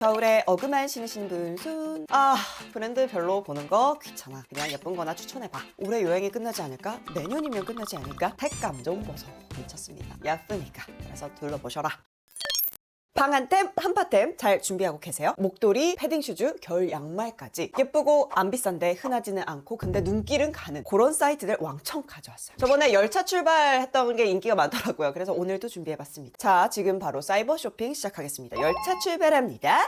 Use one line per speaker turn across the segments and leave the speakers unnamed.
겨울에 어그만 신으신 분 손. 아 브랜드 별로 보는 거 귀찮아. 그냥 예쁜 거나 추천해봐. 올해 여행이 끝나지 않을까? 내년이면 끝나지 않을까? 택감 좀 보소. 미쳤습니다. 예쁘니까. 그래서 둘러보셔라. 방한템, 한파템 잘 준비하고 계세요? 목도리, 패딩 슈즈, 겨울 양말까지 예쁘고 안 비싼데 흔하지는 않고 근데 눈길은 가는 그런 사이트들 왕청 가져왔어요. 저번에 열차 출발했던 게 인기가 많더라고요. 그래서 오늘도 준비해봤습니다. 자, 지금 바로 사이버 쇼핑 시작하겠습니다. 열차 출발합니다.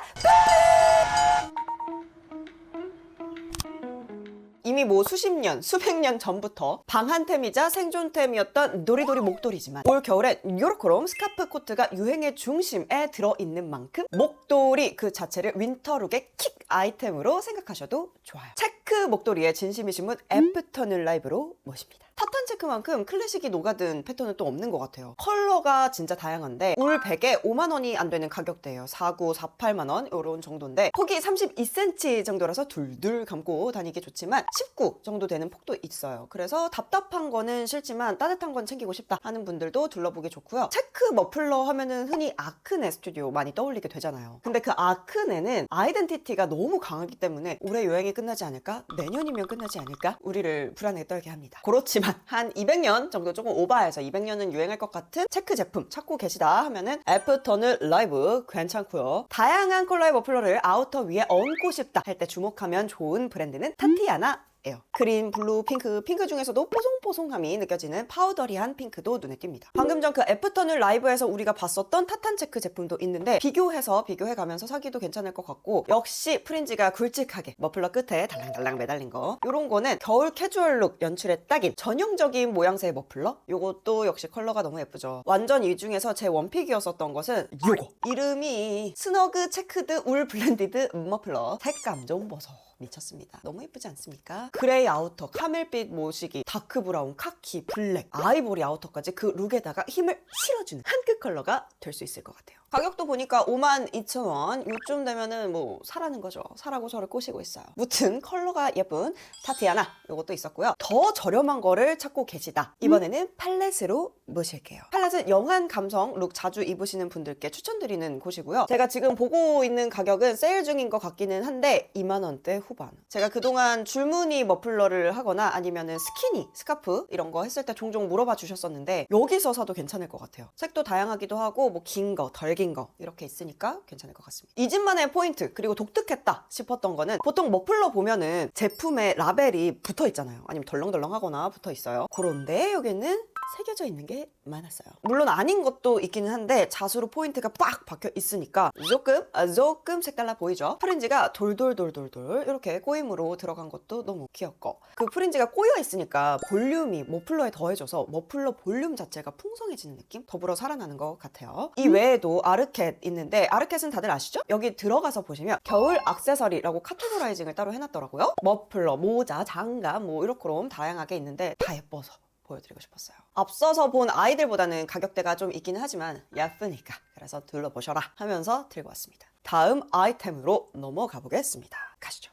이미 뭐 수십 년, 수백 년 전부터 방한템이자 생존템이었던 도리도리 목도리지만 올 겨울엔 요렇게롬 스카프 코트가 유행의 중심에 들어있는 만큼 목도리 그 자체를 윈터룩의 킥 아이템으로 생각하셔도 좋아요. 체크 목도리에 진심이신 분 애프터는 라이브로 모십니다. 타탄 체크만큼 클래식이 녹아든 패턴은 또 없는 것 같아요. 컬러가 진짜 다양한데 울 100에 5만 원이 안 되는 가격대예요. 49, 48만 원 이런 정도인데 폭이 32cm 정도라서 둘둘 감고 다니기 좋지만 19 정도 되는 폭도 있어요. 그래서 답답한 거는 싫지만 따뜻한 건 챙기고 싶다 하는 분들도 둘러보기 좋고요. 체크 머플러 하면은 흔히 아크네 스튜디오 많이 떠올리게 되잖아요. 근데 그 아크네는 아이덴티티가 너무 강하기 때문에 올해 여행이 끝나지 않을까? 내년이면 끝나지 않을까? 우리를 불안에 떨게 합니다. 그렇지만 한 200년 정도 조금 오버해서 200년은 유행할 것 같은 체크 제품 찾고 계시다 하면은 애프터는 라이브 괜찮고요. 다양한 컬러의 머플러를 아우터 위에 얹고 싶다 할 때 주목하면 좋은 브랜드는 타티아나 예요. 그린, 블루, 핑크, 핑크 중에서도 뽀송뽀송함이 느껴지는 파우더리한 핑크도 눈에 띕니다. 방금 전 그 애프터는 라이브에서 우리가 봤었던 타탄 체크 제품도 있는데 비교해서 비교해가면서 사기도 괜찮을 것 같고 역시 프린지가 굵직하게 머플러 끝에 달랑달랑 매달린 거 이런 거는 겨울 캐주얼룩 연출에 딱인 전형적인 모양새의 머플러 요것도 역시 컬러가 너무 예쁘죠. 완전 이 중에서 제 원픽이었었던 것은 요거 이름이 스너그 체크드 울 블렌디드 머플러 색감 좀 보소. 미쳤습니다. 너무 예쁘지 않습니까? 그레이 아우터, 카멜빛 모시기, 다크 브라운, 카키, 블랙, 아이보리 아우터까지 그 룩에다가 힘을 실어주는 한끗 컬러가 될 수 있을 것 같아요. 가격도 보니까 52,000원. 요쯤 되면은 뭐 사라는 거죠. 사라고 저를 꼬시고 있어요. 무튼 컬러가 예쁜 타티아나 요것도 있었고요. 더 저렴한 거를 찾고 계시다. 이번에는 팔렛으로 모실게요. 팔렛은 영한 감성 룩 자주 입으시는 분들께 추천드리는 곳이고요. 제가 지금 보고 있는 가격은 세일 중인 것 같기는 한데 2만 원대 후반. 제가 그동안 줄무늬 머플러를 하거나 아니면은 스키니, 스카프 이런 거 했을 때 종종 물어봐 주셨었는데 여기서 사도 괜찮을 것 같아요. 색도 다양하기도 하고 뭐 긴 거, 덜긴 거 이렇게 있으니까 괜찮을 것 같습니다. 이 집만의 포인트 그리고 독특했다 싶었던 거는 보통 머플러 보면은 제품에 라벨이 붙어 있잖아요. 아니면 덜렁덜렁하거나 붙어 있어요. 그런데 여기는 새겨져 있는 게 많았어요. 물론 아닌 것도 있기는 한데 자수로 포인트가 빡 박혀 있으니까 조금 아, 조금 색달라 보이죠. 프린지가 돌돌돌돌돌 이렇게 꼬임으로 들어간 것도 너무 귀엽고 그 프린지가 꼬여 있으니까 볼륨이 머플러에 더해져서 머플러 볼륨 자체가 풍성해지는 느낌? 더불어 살아나는 것 같아요. 이 외에도 아르켓 있는데 아르켓은 다들 아시죠? 여기 들어가서 보시면 겨울 액세서리라고 카테고라이징을 따로 해놨더라고요. 머플러, 모자, 장갑 뭐 이렇게롬 다양하게 있는데 다 예뻐서 보여드리고 싶었어요. 앞서서 본 아이들보다는 가격대가 좀 있기는 하지만 예쁘니까 그래서 둘러보셔라 하면서 들고 왔습니다. 다음 아이템으로 넘어가 보겠습니다. 가시죠.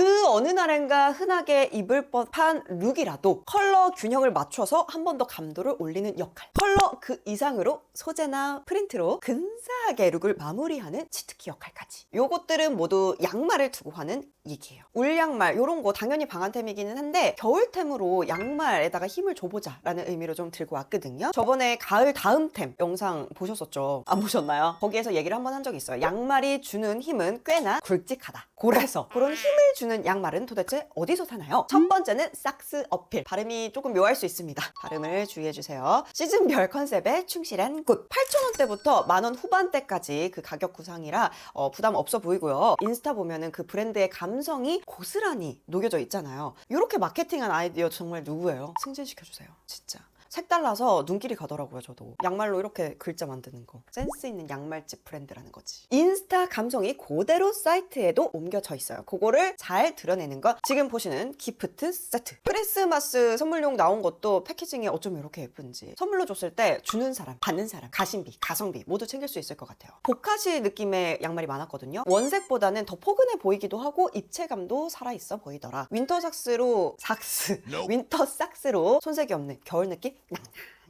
그 어느 날엔가 흔하게 입을 법한 룩이라도 컬러 균형을 맞춰서 한 번 더 감도를 올리는 역할. 컬러 그 이상으로 소재나 프린트로 근사하게 룩을 마무리하는 치트키 역할까지. 요것들은 모두 양말을 두고 하는 얘기예요. 울양말 요런 거 당연히 방한템이기는 한데 겨울템으로 양말에다가 힘을 줘보자 라는 의미로 좀 들고 왔거든요. 저번에 가을 다음템 영상 보셨었죠? 안 보셨나요? 거기에서 얘기를 한 번 한 적이 있어요. 양말이 주는 힘은 꽤나 굵직하다. 그래서 그런 힘을 주는 양말은 도대체 어디서 사나요? 첫 번째는 삭스 어필. 발음이 조금 묘할 수 있습니다. 발음을 주의해주세요. 시즌별 컨셉에 충실한 곳. 8,000원대부터 만원 후반대까지 그 가격 구상이라 어, 부담 없어 보이고요. 인스타 보면은 그 브랜드의 감성이 고스란히 녹여져 있잖아요. 이렇게 마케팅한 아이디어 정말 누구예요? 승진시켜주세요. 진짜. 색달라서 눈길이 가더라고요, 저도. 양말로 이렇게 글자 만드는 거. 센스 있는 양말집 브랜드라는 거지. 인스타 감성이 그대로 사이트에도 옮겨져 있어요. 그거를 잘 드러내는 건 지금 보시는 기프트 세트. 크리스마스 선물용 나온 것도 패키징이 어쩜 이렇게 예쁜지. 선물로 줬을 때 주는 사람, 받는 사람, 가심비, 가성비 모두 챙길 수 있을 것 같아요. 보카시 느낌의 양말이 많았거든요. 원색보다는 더 포근해 보이기도 하고 입체감도 살아있어 보이더라. 윈터 삭스로 삭스, 윈터 삭스로 손색이 없는 겨울 느낌 な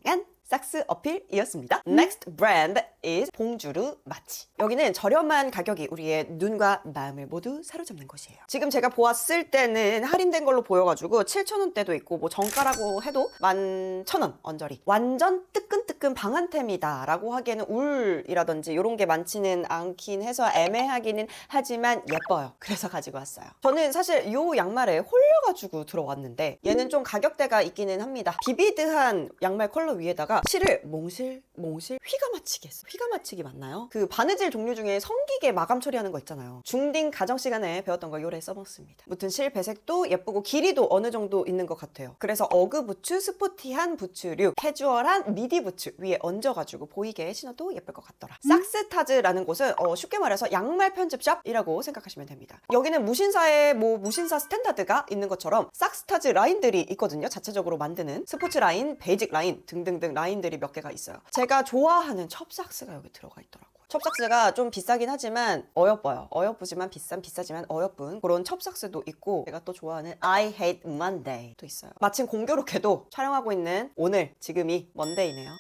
やん。 삭스 어필이었습니다. Next brand is 봉주르 마치. 여기는 저렴한 가격이 우리의 눈과 마음을 모두 사로잡는 곳이에요. 지금 제가 보았을 때는 할인된 걸로 보여가지고 7,000원대도 있고 뭐 정가라고 해도 11,000원 언저리. 완전 뜨끈뜨끈 방한템이다 라고 하기에는 울이라든지 이런 게 많지는 않긴 해서 애매하기는 하지만 예뻐요. 그래서 가지고 왔어요. 저는 사실 이 양말에 홀려가지고 들어왔는데 얘는 좀 가격대가 있기는 합니다. 비비드한 양말 컬러 위에다가 실을 몽실 몽실 휘가 맞추기 했어. 휘가 맞추기 맞나요? 그 바느질 종류 중에 성기게 마감 처리하는 거 있잖아요. 중딩 가정 시간에 배웠던 거 요래 써먹습니다. 무튼 실 배색도 예쁘고 길이도 어느 정도 있는 것 같아요. 그래서 어그 부츠, 스포티한 부츠류, 캐주얼한 미디 부츠 위에 얹어가지고 보이게 신어도 예쁠 것 같더라. 삭스타즈라는 곳은 어, 쉽게 말해서 양말 편집샵이라고 생각하시면 됩니다. 여기는 무신사에 뭐 무신사 스탠다드가 있는 것처럼 삭스타즈 라인들이 있거든요. 자체적으로 만드는 스포츠 라인, 베이직 라인 등등등 라인 들이 몇 개가 있어요. 제가 좋아하는 첩삭스가 여기 들어가 있더라고요. 첩삭스가 좀 비싸긴 하지만 어여뻐요. 어여쁘지만 비싼 비싸지만 어여쁜 그런 첩삭스도 있고 제가 또 좋아하는 I Hate Monday도 있어요. 마침 공교롭게도 촬영하고 있는 오늘 지금이 먼데이네요.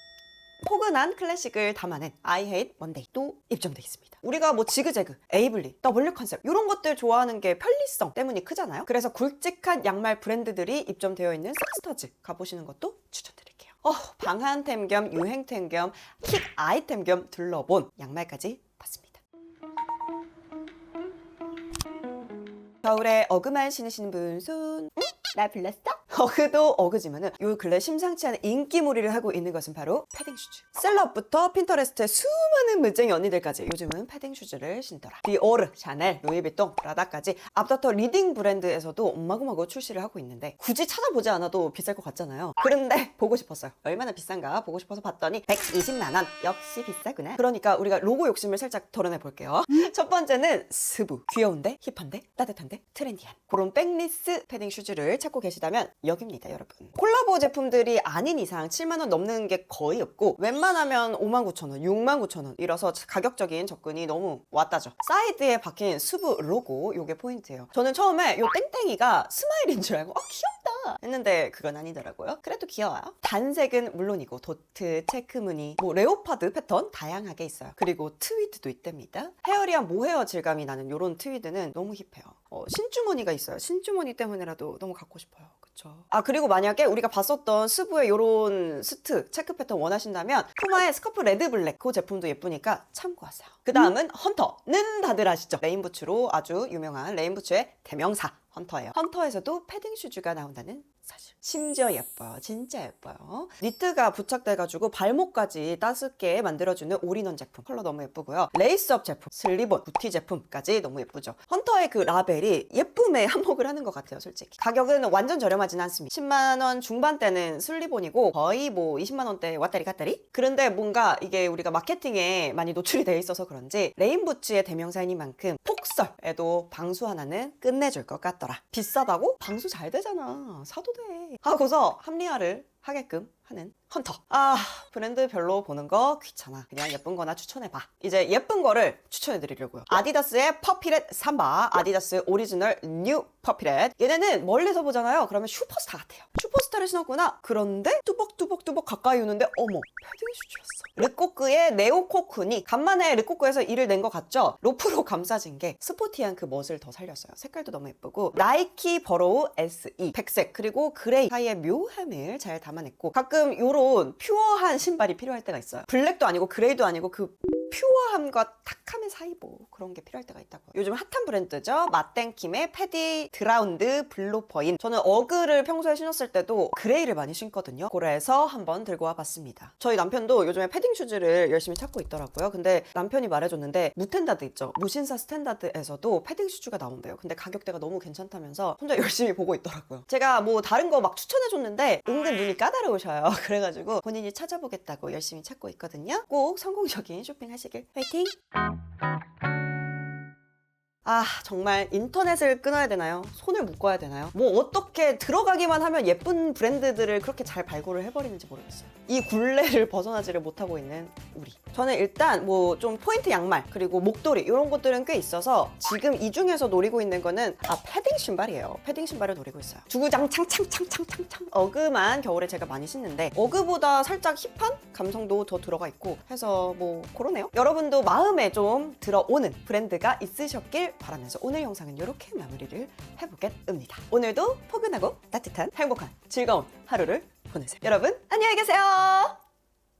포근한 클래식을 담아낸 I Hate Monday도 입점돼 있습니다. 우리가 뭐 지그재그, 에이블리, W 컨셉 이런 것들 좋아하는 게 편리성 때문이 크잖아요. 그래서 굵직한 양말 브랜드들이 입점되어 있는 삭스터즈 가보시는 것도 추천드릴게요. 어, 방한템 겸 유행템 겸 킥 아이템 겸 둘러본 양말까지 봤습니다. 겨울에 어그만 신으시는 분 손. 응? 날 불렀어? 어그도 어그지만은 요 근래 심상치 않은 인기몰이를 하고 있는 것은 바로 패딩 슈즈. 셀럽부터 핀터레스트의 수많은 문쟁이 언니들까지 요즘은 패딩 슈즈를 신더라. 디오르, 샤넬, 루이비통, 라다까지 앞서터 리딩 브랜드에서도 마구마구 출시를 하고 있는데 굳이 찾아보지 않아도 비쌀 것 같잖아요. 그런데 보고 싶었어요. 얼마나 비싼가 보고 싶어서 봤더니 120만 원. 역시 비싸구나. 그러니까 우리가 로고 욕심을 살짝 덜어내 볼게요. 첫 번째는 스부. 귀여운데 힙한데 따뜻한데 트렌디한 그런 백리스 패딩 슈즈를 찾고 계시다면 여기입니다, 여러분. 콜라보 제품들이 아닌 이상 7만 원 넘는 게 거의 없고 웬만하면 5만 9천 원, 6만 9천 원 이라서 가격적인 접근이 너무 왔다죠. 사이드에 박힌 수부 로고 요게 포인트예요. 저는 처음에 요 땡땡이가 스마일인 줄 알고 아 귀엽다 했는데 그건 아니더라고요. 그래도 귀여워요. 단색은 물론이고 도트, 체크 무늬, 뭐 레오파드 패턴 다양하게 있어요. 그리고 트위드도 있답니다. 헤어리한 모헤어 질감이 나는 요런 트위드는 너무 힙해요. 어, 신주머니가 있어요. 신주머니 때문에라도 너무 갖고 싶어요. 그쵸. 아, 그리고 만약에 우리가 봤었던 스부의 요런 스트, 체크 패턴 원하신다면 푸마의 스커프 레드 블랙 그 제품도 예쁘니까 참고하세요. 그 다음은 헌터는 다들 아시죠? 레인부츠로 아주 유명한 레인부츠의 대명사 헌터예요. 헌터에서도 패딩 슈즈가 나온다는 사실. 심지어 예뻐요. 진짜 예뻐요. 니트가 부착돼가지고 발목까지 따숩게 만들어주는 올인원 제품. 컬러 너무 예쁘고요. 레이스업 제품, 슬리본, 부티 제품까지 너무 예쁘죠. 헌터의 그 라벨이 예쁨에 한몫을 하는 것 같아요, 솔직히. 가격은 완전 저렴하진 않습니다. 10만원 중반대는 슬리본이고 거의 뭐 20만원대 왔다리 갔다리? 그런데 뭔가 이게 우리가 마케팅에 많이 노출이 돼 있어서 그런지 레인부츠의 대명사이니만큼 폭설에도 방수 하나는 끝내줄 것 같더라. 비싸다고? 방수 잘 되잖아. 사도 돼. 하고서 합리화를 하게끔 하는 헌터. 아, 브랜드 별로 보는 거 귀찮아. 그냥 예쁜 거나 추천해봐. 이제 예쁜 거를 추천해 드리려고요. 아디다스의 퍼피렛 삼바, 아디다스 오리지널 뉴 퍼피렛. 얘네는 멀리서 보잖아요. 그러면 슈퍼스타 같아요. 슈퍼스타를 신었구나. 그런데 뚜벅뚜벅뚜벅 가까이 오는데 어머, 패딩 슈즈였어. 르꼬크의 네오코쿤이 간만에 르꼬크에서 일을 낸 것 같죠? 로프로 감싸진 게 스포티한 그 멋을 더 살렸어요. 색깔도 너무 예쁘고 나이키 버로우 SE 백색 그리고 그레이 사이의 묘함을 잘 담아냈고 가끔 요런 퓨어한 신발이 필요할 때가 있어요. 블랙도 아니고 그레이도 아니고 그 퓨어함과 탁함의 사이 뭐 그런 게 필요할 때가 있다고요. 요즘 핫한 브랜드죠. 마땡킴의 패디 드라운드 블로퍼인. 저는 어그를 평소에 신었을 때도 그레이를 많이 신거든요. 그래서 한번 들고 와봤습니다. 저희 남편도 요즘에 패딩 슈즈를 열심히 찾고 있더라고요. 근데 남편이 말해줬는데 무텐다드 있죠. 무신사 스탠다드에서도 패딩 슈즈가 나온대요. 근데 가격대가 너무 괜찮다면서 혼자 열심히 보고 있더라고요. 제가 뭐 다른 거 막 추천해줬는데 은근 눈이 까다로우셔요. 그래가지고 본인이 찾아보겠다고 열심히 찾고 있거든요. 꼭 성공적인 쇼핑 하시길 화이팅! 아 정말 인터넷을 끊어야 되나요? 손을 묶어야 되나요? 뭐 어떻게 들어가기만 하면 예쁜 브랜드들을 그렇게 잘 발굴을 해버리는지 모르겠어요. 이 굴레를 벗어나지를 못하고 있는 우리. 저는 일단 뭐 좀 포인트 양말 그리고 목도리 이런 것들은 꽤 있어서 지금 이 중에서 노리고 있는 거는 아 패딩 신발이에요. 패딩 신발을 노리고 있어요. 주구장 창창창창창창 어그만 겨울에 제가 많이 신는데 어그보다 살짝 힙한 감성도 더 들어가 있고 해서 뭐 그러네요. 여러분도 마음에 좀 들어오는 브랜드가 있으셨길 바라면서 오늘 영상은 이렇게 마무리를 해보겠습니다. 오늘도 포근하고 따뜻한 행복한 즐거운 하루를 보내세요. 여러분 안녕히 계세요.